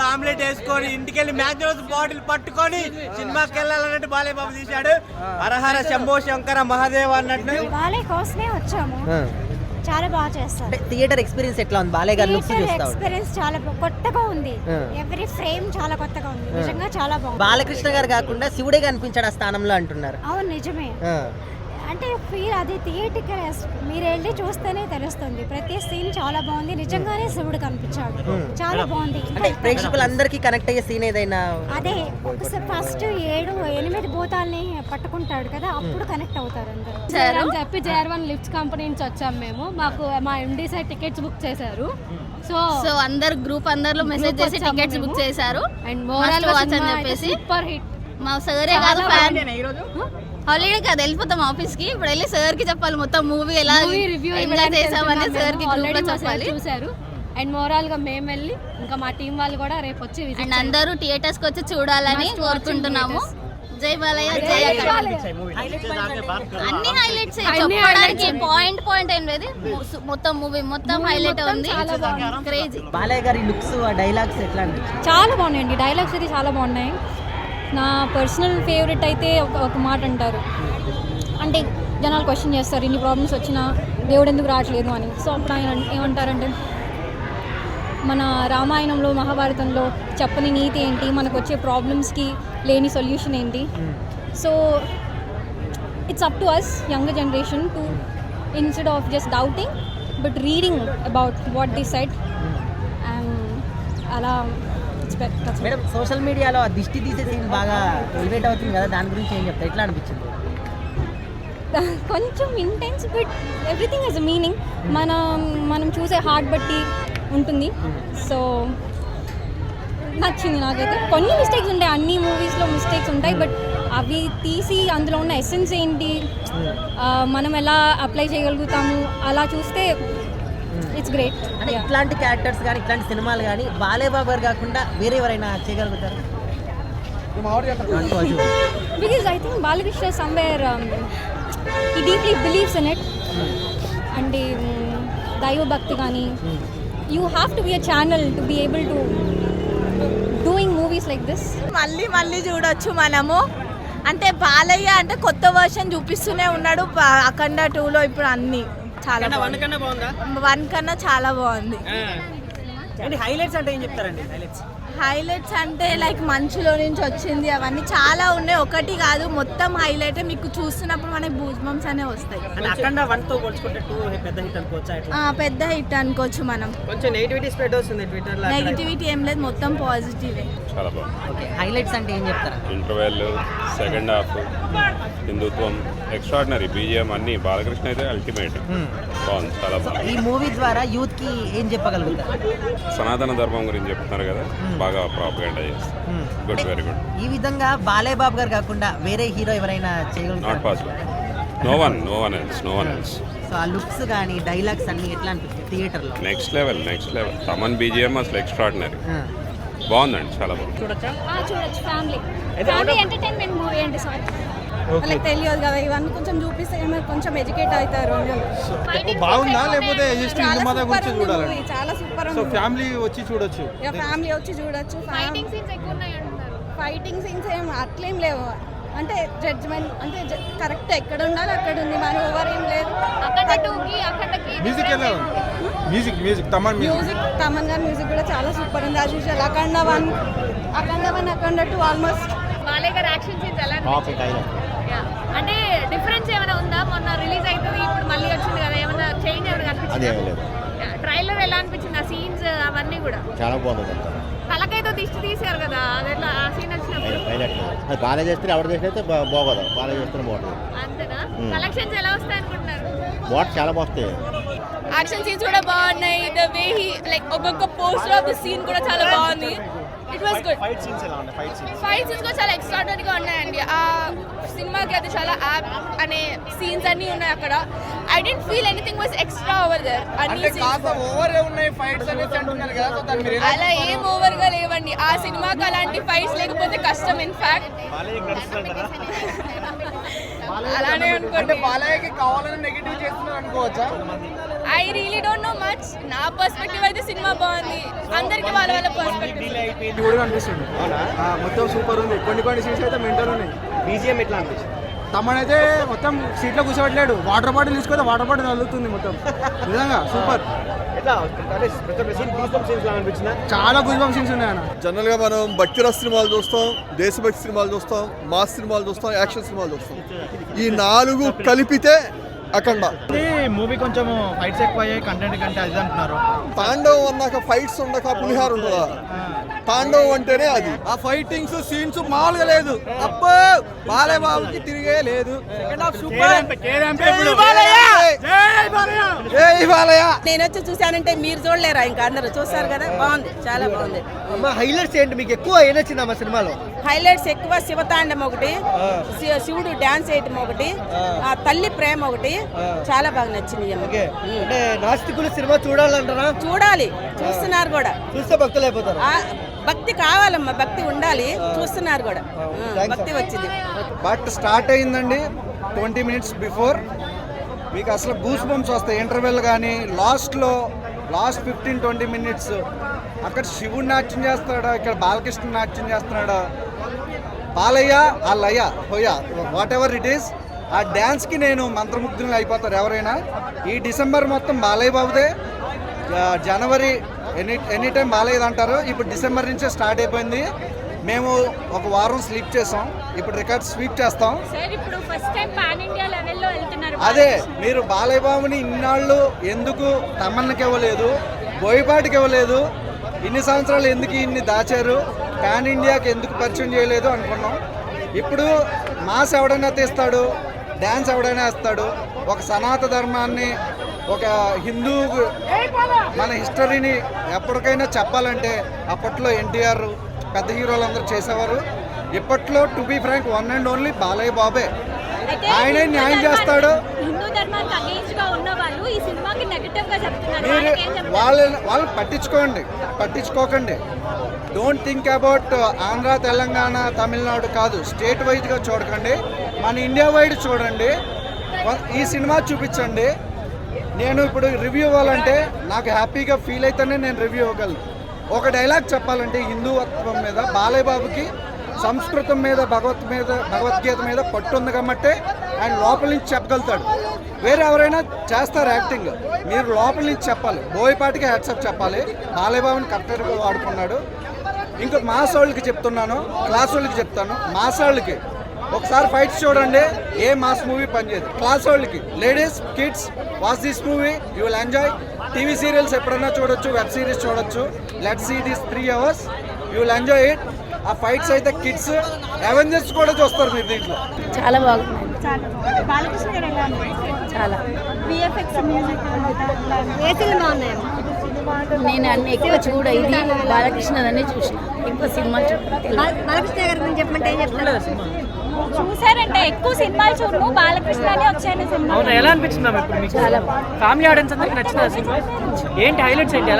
రెండు ఆమ్లెట్ వేసుకొని ఇంటికెళ్ళి మ్యాచ్ రోజు బాటిల్ పట్టుకొని సినిమాకి వెళ్ళాలన్నట్టు బాలయ్య బాబు తీశాడు. హరహర శంభో శంకర మహాదేవ్ అన్నట్టు. బాలయ్య కోసమే వచ్చాము. చాలా బాగా చేస్తారు. థియేటర్ ఎక్స్పీరియన్స్ ఎట్లా ఉంది? బాలయ్య గారి లుక్స్ చూస్తా. ఎక్స్పీరియన్స్ చాలా కొత్తగా ఉంది. ఎవ్రీ ఫ్రేమ్ చాలా కొత్తగా ఉంది. నిజంగా చాలా బాగుంది. బాలకృష్ణ గారు కాకుండా శివుడే కనిపించాడు ఆ స్థానంలో అంటున్నారు. అవును నిజమే. అంటే ఫీల్ అది థియేటికల్ మీరు వెళ్ళి చూస్తేనే తెలుస్తుంది. ప్రతి సీన్ చాలా బాగుంది. నిజంగానే శివుడు కనిపించాడు. చాలా బాగుంది. అంటే ప్రేక్షకులందరికీ కనెక్ట్ అయ్యే సీన్ ఏదైనా అదే ఒకసారి ఫస్ట్ ఏడు ఎనిమిది భూతాల్ని పట్టుకుంటాడు కదా అప్పుడు కనెక్ట్ అవుతారు అందరూ. అని చెప్పి జేఆర్ వన్ లిఫ్ట్స్ కంపెనీ నుంచి వచ్చాం మేము. మాకు మా ఎండి సైడ్ టికెట్స్ బుక్ చేశారు. సో సో అందరు గ్రూప్ అందరిలో మెసేజ్ చేసి టికెట్స్. బుక్ చేశారు. అండ్ మోరల్ watch అని చెప్పేసి. సూపర్ హిట్ మా సరే కాదు ఫ్యాన్ హాలిడే కాదు వెళ్ళిపోతాం ఆఫీస్కి. ఇప్పుడు వెళ్ళి సార్కి చెప్పాలి మొత్తం మూవీ ఎలా మూవీ రివ్యూ ఎంజాయ్ చేసామని సార్కి లో చెప్పాలి. చూశారు. అండ్ మోరల్గా మేము వెళ్ళి ఇంకా మా టీం వాళ్ళు కూడా రేపు వచ్చి అండ్ అందరూ థియేటర్స్కి వచ్చి చూడాలని కోరుకుంటున్నాము. జై బాలయ్య జై. అన్ని హైలైట్స్ చెప్పడానికి. పాయింట్ పాయింట్ ఏం లేదు. మొత్తం మూవీ మొత్తం హైలైట్ ఉంది. క్రేజీ బాలయ్య గారి లుక్స్ ఆ డైలాగ్స్ ఎట్లా చాలా బాగున్నాయండి. డైలాగ్స్ అయితే చాలా బాగున్నాయి. నా పర్సనల్ ఫేవరెట్ అయితే ఒక ఒక మాట అంటారు. అంటే జనాలు క్వశ్చన్ చేస్తారు ఇన్ని ప్రాబ్లమ్స్ వచ్చినా దేవుడు ఎందుకు రావట్లేదు? అని. సో అప్పుడు ఆయన ఏమంటారంటే మన రామాయణంలో మహాభారతంలో చెప్పని నీతి ఏంటి? మనకు వచ్చే ప్రాబ్లమ్స్కి లేని సొల్యూషన్ ఏంటి? So it's up to us younger generation to instead of just doubting but reading about what the set and అలా మేడం సోషల్ మీడియాలో ఆ దిష్టి తీసే సీన్ బాగా ఎలివేట్ అవుతుంది కదా దాని గురించి ఏం చెప్తారు? ఎట్లా అనిపించింది? కొంచెం intense but everything is meaning మనం మనం చూసే హార్ట్ బట్టి ఉంటుంది. సో నచ్చింది నాకైతే. కొన్ని మిస్టేక్స్ ఉంటాయి. అన్ని మూవీస్లో మిస్టేక్స్ ఉంటాయి బట్ అవి తీసి అందులో ఉన్న ఎసెన్స్ ఏంటి? ఆ, మనం ఎలా అప్లై చేయగలుగుతాము? అలా చూస్తే ఇట్స్ గ్రేట్ అంటే ఇట్లాంటి క్యారెక్టర్స్ కానీ ఇట్లాంటి సినిమాలు కానీ బాలయ్య బాబు గారు కాకుండా వేరే ఎవరైనా చేయగలుగుతారు? Because I think Balakrishna somewhere he deeply believes in it and దైవ భక్తి కానీ you have to be a channel to be able to doing movies like this మళ్ళీ మళ్ళీ చూడొచ్చు మనము. అంటే బాలయ్య అంటే కొత్త వర్షన్ చూపిస్తూనే ఉన్నాడు అఖండ టూలో ఇప్పుడు అన్ని. చాలా వన్ కన్నా బాగుందా? వన్ కన్నా చాలా బాగుంది. హైలైట్స్ అంటే ఏం చెప్తారండి? హైలైట్స్ హైలైట్స్ అంటే లైక్ మంచులో నుంచి వచ్చింది అవన్నీ చాలా ఉన్నాయి. ఒకటి కాదు మొత్తం హైలైట్ మీకు చూస్తున్నప్పుడు మనకి బూజ్బంప్స్ అనే వస్తాయి. అఖండ వన్తో పోల్చుకుంటే టూ పెద్ద హిట్ అనుకోవచ్చా ఆ, పెద్ద హిట్ అనుకోవచ్చు మనం. కొంచెం నెగిటివిటీ స్ప్రెడ్ వస్తుంది ట్విట్టర్లో నెగిటివిటీ ఏం లేదు మొత్తం పాజిటివే చాలా బాగుంది. ఓకే హైలైట్స్ అంటే ఏం చెప్తారా? ఇంటర్వెల్ సెకండ్ హాఫ్ హిందుత్వం ఎక్స్ట్రాడినరీ బీజిఎం అన్ని బాలకృష్ణ అయితే అల్టిమేట్ బాగుంది చాలా ఈ బాగుంది. మూవీ ద్వారా యూత్కి ఏం చెప్పగలుగుతారు? సనాతన ధర్మం గురించి చెప్తున్నారు కదా బాగా ప్రాపగేండా చేస్తారు. గుడ్ వెరీ గుడ్ ఈ విధంగా బాలయ్య బాబు గారు కాకుండా వేరే హీరో ఎవరైనా నాట్ చేయగలుగుతారు possible no one no one else no one else so uh looks కానీ డైలాగ్స్ అన్ని ఎట్లా అనిపిస్తాయి థియేటర్లో? Next level next level Thaman BGM అసలు ఎక్స్ట్రాడినరీ బాగుందండి చాలా బాగుంది. చూడొచ్చు. ఫ్యామిలీ ఫ్యామిలీ ఎంటర్టైన్మెంట్ మూవీ అండి సారీ. వాళ్ళకి తెలియదు కదా ఇవన్నీ కొంచెం చూపిస్తే ఏమో కొంచెం ఎడ్యుకేట్ అవుతారు బాగుందా లేకపోతే జస్ట్ హిందూ మతం గురించి చూడాలండి? చాలా సూపర్ సో ఫ్యామిలీ వచ్చి చూడొచ్చు. ఇక ఫ్యామిలీ వచ్చి చూడొచ్చు ఫైటింగ్ సీన్స్ ఎక్కువ ఉన్నాయి ఫైటింగ్ సీన్స్ ఏం అట్లేం లేవు. అంటే జడ్జ్మెంట్ అంటే కరెక్ట్ ఎక్కడ ఉండాలి అక్కడ ఉంది మరి ఓవర్ ఏం లేదు. మ్యూజిక్ ఎలా ఉంది? Music music Thaman music Thaman గారి మ్యూజిక్ కూడా చాలా సూపర్ ఉంది. As usual Akhanda one Akhanda one Akhanda two almost Balayya గారి యాక్షన్ సీన్స్ ఎలా. అంటే డిఫరెన్స్ ఏమైనా ఉందా? మొన్న రిలీజ్ అవుతుంది ఇప్పుడు మళ్ళీ వచ్చింది కదా ఏమైనా చేంజ్ ఏమైనా కనిపించింది? ట్రైలర్ ఎలా అనిపించింది? ఆ సీన్స్ అవన్నీ కూడా? చాలా బాగుంది తలకైతే దిష్టి తీశారు కదా అది ఎట్లా ఆ సీన్ వచ్చినప్పుడు? హైలైట్ అది బాగా చేస్తే ఎవరు చేసినైతే బాగోదు. బాగా చేస్తేనే బాగుంటుంది. అంతేనా? కలెక్షన్స్ ఎలా వస్తాయి అనుకుంటున్నారు బాట్ చాలా బాగుతాయి యాక్షన్ సీన్స్ కూడా బాగున్నాయి. ద వే హీ లైక్ ఒక్కొక్క పోస్ట్ ఆఫ్ ద సీన్ కూడా చాలా బాగుంది. It was good fight scenes ఎలా ఉన్నాయి? ఫైట్ సీన్స్ ఫైట్ సీన్స్ కూడా చాలా ఎక్స్ట్రాడనరీగా ఉన్నాయండి. ఆ సినిమాకి అది చాలా యాప్ అనే సీన్స్ అన్ని ఉన్నాయి అక్కడ. I didn't feel anything was extra over there అన్ని ఓవర్ ఉన్నాయి ఫైట్స్ అనేసి అంటున్నారు కదా సో దాని మీరు అలా ఏం ఓవర్గా లేవండి. ఆ సినిమాకి అలాంటి ఫైట్స్ లేకపోతే కష్టం ఇన్ఫాక్ట్ అలానే అనుకోండి. బాలయ్యకి కావాలని నెగిటివ్ చేస్తున్నారు అనుకోవచ్చా? I really don't know much నా పర్స్పెక్టివ్ అయితే సినిమా బాగుంది. అందరికి వాళ్ళ వాళ్ళ పర్స్పెక్టివ్ కూడా అనిపిస్తుంది మొత్తం సూపర్ ఉంది. కొన్ని కొన్ని సీన్స్ అయితే మెంటల్ ఉన్నాయి. బీజిఎం ఎట్లా అనిపిస్తుంది? తమనైతే మొత్తం సీట్లో కూర్చోబెట్టలేడు. వాటర్ బాటిల్ తీసుకొని వాటర్ బాటిల్ తగులుతుంది మొత్తం. నిజంగా సూపర్ చాలా గూస్ సీన్స్ ఉన్నాయి అన్న. జనరల్గా మనం భక్తిరస్ సినిమాలు చూస్తాం దేశభక్తి సినిమాలు చూస్తాం మాస్ సినిమాలు చూస్తాం యాక్షన్ సినిమాలు చూస్తాం. ఈ నాలుగు కలిపితే అఖండ. మూవీ కొంచెం ఫైట్స్ ఎక్కువ అయ్యాయి కంటెంట్ కంటే అది అంటున్నారు. తాండవం అన్నాక ఫైట్స్ ఉండక పులిహార ఉంటుందా తాండవం అంటేనే అది. ఆ ఫైటింగ్స్ సీన్స్ మామూలుగా లేదు. అబ్బో బాలయ్య బాబుకి తిరిగే లేదు. సెకండ్ హాఫ్ సూపర్ జై బాలయ్య! నేను వచ్చి చూశానంటే మీరు చూడలేరా? ఇంకా అందరూ చూస్తారు కదా? బాగుంది చాలా బాగుంది. హైలైట్స్ ఏంటి? మీకు ఎక్కువ ఏం అమ్మ సినిమాలో? హైలైట్స్ ఎక్కువ శివతాండం ఒకటి శి- శివుడు డాన్స్ వేయటం ఒకటి ఆ. తల్లి ప్రేమ ఒకటి చాలా బాగా నచ్చింది. అంటే నాస్తికులు సినిమా చూడాలంటారా? చూడాలి. చూస్తున్నారు కూడా. చూస్తే భక్తులు అయిపోతారు. భక్తి కావాలమ్మా భక్తి ఉండాలి. చూస్తున్నారు కూడా. భక్తి వచ్చింది. బట్ స్టార్ట్ అయిందండి ట్వంటీ మినిట్స్ బిఫోర్. మీకు అసలు గూస్ బంప్స్ వస్తాయి. ఇంటర్వెల్ కానీ లాస్ట్లో లాస్ట్ ఫిఫ్టీన్ ట్వంటీ మినిట్స్. అక్కడ శివుడు నాట్యం చేస్తాడా ఇక్కడ బాలకృష్ణ నాట్యం చేస్తున్నాడా? బాలయ్య ఆ లయ హోయ వాట్ ఎవర్ ఇట్ ఈస్ ఆ డ్యాన్స్కి నేను మంత్రముగ్ధులు అయిపోతారు ఎవరైనా. ఈ డిసెంబర్ మొత్తం బాలయ్య బాబుదే. జనవరి ఎనీ ఎనీ టైం బాలయ్యది అంటారు ఇప్పుడు డిసెంబర్ నుంచే స్టార్ట్ అయిపోయింది. మేము ఒక వారం స్లీప్ చేసాం. ఇప్పుడు రికార్డ్ స్వీప్ చేస్తాం. అదే మీరు బాలయ్య బాబుని ఇన్నాళ్ళు ఎందుకు తమ్మన్నకి ఇవ్వలేదు? బోయపాటికి ఇవ్వలేదు. ఇన్ని సంవత్సరాలు ఎందుకు ఇన్ని దాచారు? పాన్ ఇండియాకి ఎందుకు పరిచయం చేయలేదు అనుకున్నాం. ఇప్పుడు మాస్ ఎవడైనా తీస్తాడు డ్యాన్స్ ఎవడైనా వేస్తాడు ఒక సనాత ధర్మాన్ని ఒక హిందూ మన హిస్టరీని ఎప్పటికైనా చెప్పాలంటే అప్పట్లో ఎన్టీఆర్ పెద్ద హీరోలు అందరూ చేసేవారు. ఇప్పట్లో to be frank one and only Balayya బాబే. ఆయనే న్యాయం చేస్తాడు. మీరు? వాళ్ళని వాళ్ళు పట్టించుకోండి పట్టించుకోకండి. Don't think about Andhra Telangana Tamil Nadu కాదు. స్టేట్ వైజ్గా చూడకండి. మన ఇండియా వైడ్ చూడండి. ఈ సినిమా చూపించండి. నేను ఇప్పుడు రివ్యూ ఇవ్వాలంటే నాకు హ్యాపీగా ఫీల్ అయితేనే నేను రివ్యూ ఇవ్వగలను. ఒక డైలాగ్ చెప్పాలంటే హిందూత్వం మీద బాలయ్య బాబుకి సంస్కృతం మీద భగవత్ మీద భగవద్గీత మీద పట్టు ఉంది కాబట్టి ఆయన లోపల నుంచి చెప్పగలుగుతాడు. వేరే ఎవరైనా చేస్తారు యాక్టింగ్ మీరు లోపల నుంచి చెప్పాలి. బోయపాటికి హ్యాట్సప్ చెప్పాలి. బాలయ్య బాబుని కరెక్ట్గా వాడుకున్నాడు. ఇంకా మాస్ వాళ్ళకి చెప్తున్నాను. క్లాస్ వాళ్ళకి చెప్తాను. మాస్ వాళ్ళకి. ఒకసారి ఫైట్స్ చూడండి. ఏ మాస్ మూవీ పనిచేయదు. క్లాస్ వాళ్ళకి. Ladies kids watch this movie you will enjoy TV serials ఎప్పుడైనా చూడొచ్చు వెబ్ సిరీస్ చూడొచ్చు. Let see this three hours you will enjoy it ఆ ఫైట్స్ అయితే కిడ్స్ అవెంజర్స్ కూడా చూస్తారు మీరు దీంట్లో. చాలా బాగుంది. బాలకృష్ణ గారు ఎలా చాలా. విఎఫ్ఎక్స్ మ్యూజిక్ ఏ సినిమా ఉన్నాయి? నేను అన్ని ఎక్కువ చూడ ఇది బాలకృష్ణదనే చూసిన. ఎక్కువ సినిమా చూడ బాలకృష్ణ గారి గురించి చెప్పమంటే ఏం చూసారంటే ఎక్కువ సినిమాలు చూడము బాలకృష్ణనే వచ్చాను సినిమా. అవునా? ఎలా అనిపించింది ఇప్పుడు మీకు? ఫ్యామిలీ ఆడియన్స్ అందరికి నచ్చిన సినిమా? ఏంటి హైలైట్స్ ఏంటి? ఎలా